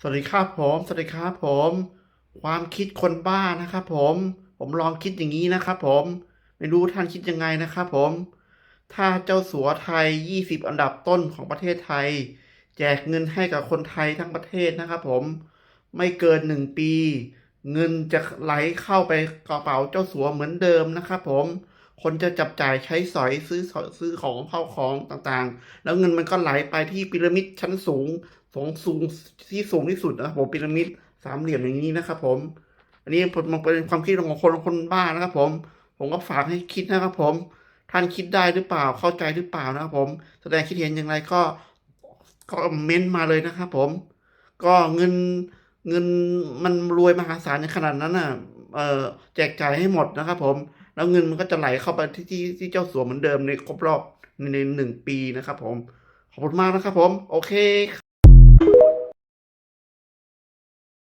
สวัสดีครับผม สวัสดีครับผม ความคิดคนบ้านะครับผม ผมลองคิดอย่างนี้นะครับผม ไม่รู้ท่านคิดยังไงนะครับผม ถ้าเจ้าสัวไทย 20 อันดับต้นของประเทศไทย แจกเงินให้กับคนไทยทั้งประเทศนะครับผม ไม่เกินหนึ่งปี เงินจะไหลเข้าไปกระเป๋าเจ้าสัวเหมือนเดิมนะครับผม คนจะจับจ่ายใช้สอยซื้อสอยซื้อของเข้าของต่างๆ แล้วเงินมันก็ไหลไปที่พีระมิดชั้นสูงสูงสูงที่สูงที่สุดนะครับผมพีระมิดสามเหลี่ยมอย่างนี้นะครับ ผม อันนี้ผมมันเป็นความคิดของคนคนบ้านะครับ ผม ผมก็ฝากให้คิดนะครับ ผม ท่านคิดได้หรือเปล่าเข้าใจหรือเปล่านะครับ ผม แสดงคิดเห็นอย่างไรก็ก็เม้นต์มาเลยนะครับผม ก็เงินเงินมันรวยมหาศาลในขนาดนั้นน่ะ เออแจกจ่ายให้หมดนะครับผม แล้วเงินมันก็จะไหลเข้าไปที่ที่ที่เจ้าสัวเหมือนเดิมในครบรอบในหนึ่งปีนะครับผม ขอบคุณมากนะครับผม โอเค